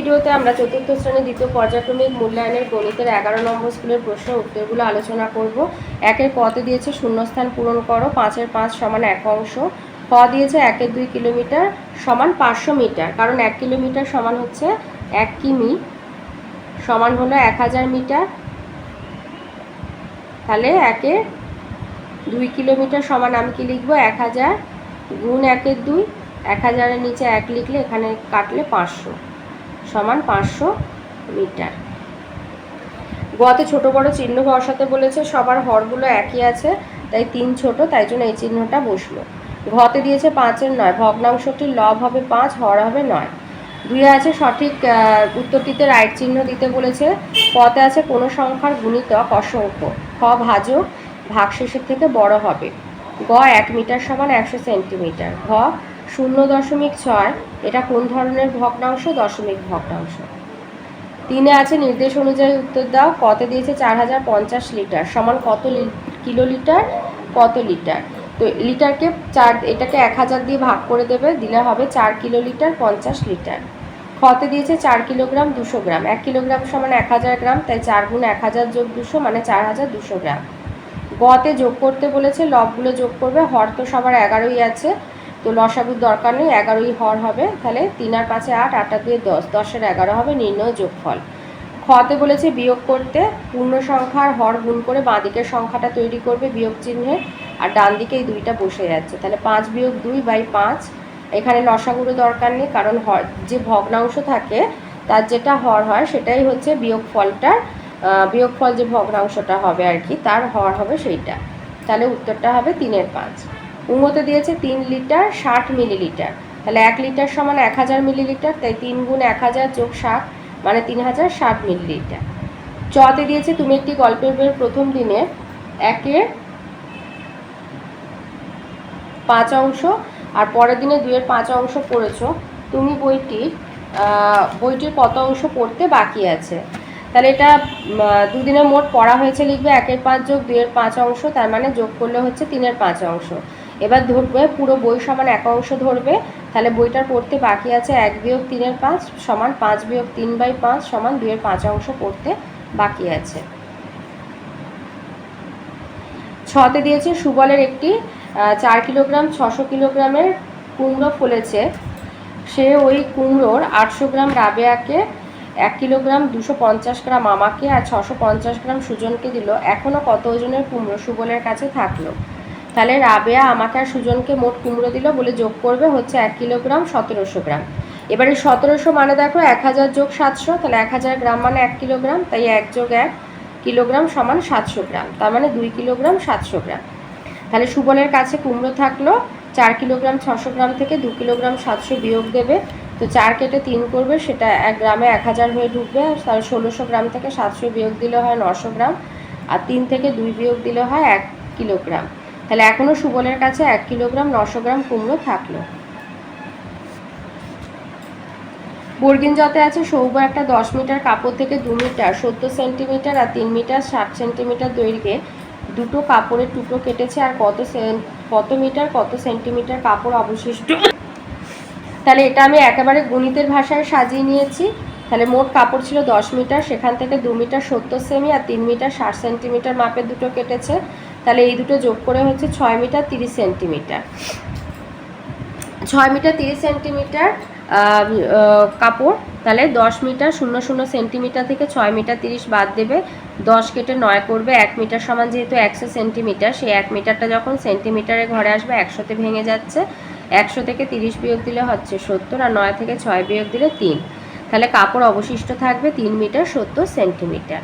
ভিডিওতে আমরা চতুর্থ শ্রেণির দ্বিতীয় পর্যায়ক্রমিক মূল্যায়নের গণিতের এগারো নম্বর স্কুলের প্রশ্ন উত্তরগুলো আলোচনা করব। একের কতে দিয়েছে শূন্যস্থান পূরণ করো, পাঁচের পাঁচ সমান এক অংশ। ক দিয়েছে একের দুই কিলোমিটার সমান পাঁচশো মিটার, কারণ এক কিলোমিটার সমান হচ্ছে এক কিমি, সমান হলো এক হাজার মিটার। তাহলে একে দুই কিলোমিটার সমান আমি কি লিখব? এক হাজার গুণ একের দুই, এক হাজারের নিচে এক লিখলে এখানে কাটলে পাঁচশো। সমান পাঁচশো মিটার। গতে ছোট বড় চিহ্ন বসাতে বলেছে, সবার হরগুলো একই আছে, তাই তিন ছোট, তাই জন্য এই চিহ্নটা বসল। ঘতে দিয়েছে পাঁচের নয়, ভগ্নাংশটির লব হবে পাঁচ, হর হবে নয়। দুই আছে সঠিক উত্তরটিতে রাইট চিহ্ন দিতে বলেছে পথে আছে কোনো সংখ্যার গুণিতক অসংখ্য, খ ভাজক, ভাগশেষের থেকে বড় হবে। গ এক মিটার সমান একশো সেন্টিমিটার, ঘ শূন্য দশমিক ছয়, এটা কোন ধরনের ভগ্নাংশ? দশমিক ভগ্নাংশ। তিনে আছে নির্দেশ অনুযায়ী উত্তর দাও। কতে দিয়েছে চার হাজার পঞ্চাশ লিটার, সমান কত লি- কিলোলিটার? কত লিটার? তো লিটারকে চার, এটাকে এক হাজার দিয়ে ভাগ করে দেবে, দিলে হবে চার কিলোলিটার পঞ্চাশ লিটার। খতে দিয়েছে চার কিলোগ্রাম দুশো গ্রাম, এক কিলোগ্রাম সমান এক হাজার গ্রাম, তাই চার গুণ এক হাজার যোগ দুশো মানে চার হাজার দুশো গ্রাম। গতে যোগ করতে বলেছে, লবগুলো যোগ করবে, হর তো সবার এগারোই আছে। তো লসাগুর দরকার নেই, এগারোই হর হবে। তাহলে তিন আর পাঁচে আট আট আর দুয়ে দশ দশের এগারো হবে নির্ণয় যোগফল। খতে বলেছে বিয়োগ করতে, পূর্ণ সংখ্যার হর গুণ করে বাঁ দিকের সংখ্যাটা তৈরি করবে বিয়োগ চিহ্নে, আর ডান দিকে এই দুইটা বসে যাচ্ছে। তাহলে পাঁচ বিয়োগ দুই বাই পাঁচ, এখানে লসাগুরও দরকার নেই, কারণ হর, যে ভগ্নাংশ থাকে, তার যেটা হর হয়, সেটাই হচ্ছে বিয়োগ ফলটার বিয়োগ ফল যে ভগ্নাংশটা হবে আর কি, তার হর হবে সেইটা। তাহলে উত্তরটা হবে তিনের পাঁচ। উঙ্গতে দিয়েছে তিন লিটার ষাট মিলিলিটার। তাহলে এক লিটার সমান এক হাজার মিলিলিটার তাই তিন গুণ এক হাজার যোগ ষাট মানে তিন হাজার ষাট মিলিলিটার। চতে দিয়েছে তুমি একটি গল্পের বইয়ের প্রথম দিনে একে পাঁচ অংশ আর পরের দিনে দুয়ের পাঁচ অংশ পড়েছো। তুমি বইটির আহ, বইটির কত অংশ পড়তে বাকি আছে? তাহলে এটা দুদিনের মোট পড়া হয়েছে লিখবে একের পাঁচ যোগ দুয়ের পাঁচ অংশ তার মানে যোগ করলে হচ্ছে তিনের পাঁচ অংশ। এবার ধরবে, পুরো বই সমান এক অংশ ধরবে। তাহলে বইটার পড়তে বাকি আছে এক বিয়োগ তিনের পাঁচ সমান পাঁচ বিয়োগ তিন বাই পাঁচ সমান দুইয়ের পাঁচ অংশ পড়তে বাকি আছে। ছতে দিয়েছে সুবলের একটি চার কিলোগ্রাম, ছশো কিলোগ্রামের কুমড়ো ফলেছে। সে ওই কুমড়োর আটশো গ্রাম রাবেয়াকে, এক কিলোগ্রাম দুশো পঞ্চাশ গ্রাম আমাকে আর ছশো পঞ্চাশ গ্রাম সুজনকে দিল। এখনও কত ওজনের কুমড়ো সুবলের কাছে থাকল? তাহলে রাবেয়া আমাকে আর সুজনকে মোট কুমড়ো দিল বলে যোগ করবে হচ্ছে এক কিলোগ্রাম সতেরোশো গ্রাম। এবারে সতেরোশো মানে দেখো এক হাজার যোগ সাতশো, তাহলে এক হাজার গ্রাম মানে এক কিলোগ্রাম, তাই এক যোগ এক কিলোগ্রাম সমান সাতশো গ্রাম, তার মানে দুই কিলোগ্রাম সাতশো গ্রাম। তাহলে সুবলের কাছে কুমড়ো থাকল, চার কিলোগ্রাম ছশো গ্রাম থেকে দু কিলোগ্রাম সাতশো বিয়োগ দেবে, তো চার কেটে তিন করবে, সেটা এক গ্রামে এক হাজার হয়ে ঢুকবে তাহলে ষোলোশো গ্রাম থেকে সাতশো বিয়োগ দিলে হয় নশো গ্রাম, আর তিন থেকে দুই বিয়োগ দিলে হয় এক কিলোগ্রাম। তাহলে এখনও সুবলের কাছে এক কিলোগ্রাম নশো গ্রাম কুমড়ো থাকল। বর্গিন যতে আছে সৌভ একটা দশ মিটার কাপড় থেকে দু মিটার, সত্তর সেন্টিমিটার আর তিন মিটার, ষাট সেন্টিমিটার দৈর্ঘ্যে দুটো কাপড়ের টুকরো কেটেছে আর কত কত মিটার, কত সেন্টিমিটার কাপড় অবশিষ্ট? তাহলে এটা আমি একেবারে গণিতের ভাষায় সাজিয়ে নিয়েছি। তাহলে মোট কাপড় ছিল দশ মিটার, সেখান থেকে দু মিটার সত্তর সেমি আর তিন মিটার, ষাট সেন্টিমিটার মাপের দুটো কেটেছে। তাহলে এই দুটো যোগ করে হচ্ছে ছয় মিটার তিরিশ সেন্টিমিটার। ছয় মিটার তিরিশ সেন্টিমিটার কাপড়, তাহলে দশ মিটার শূন্য শূন্য সেন্টিমিটার থেকে ছয় মিটার তিরিশ বাদ দেবে। দশ কেটে নয় করবে, এক মিটার সমান যেহেতু একশো সেন্টিমিটার, সেই এক মিটারটা যখন সেন্টিমিটারে ঘরে আসবে একশোতে ভেঙে যাচ্ছে। একশো থেকে তিরিশ বিয়োগ দিলে হচ্ছে সত্তর, আর নয় থেকে ছয় বিয়োগ দিলে তিন। তাহলে কাপড় অবশিষ্ট থাকবে তিন মিটার সত্তর সেন্টিমিটার।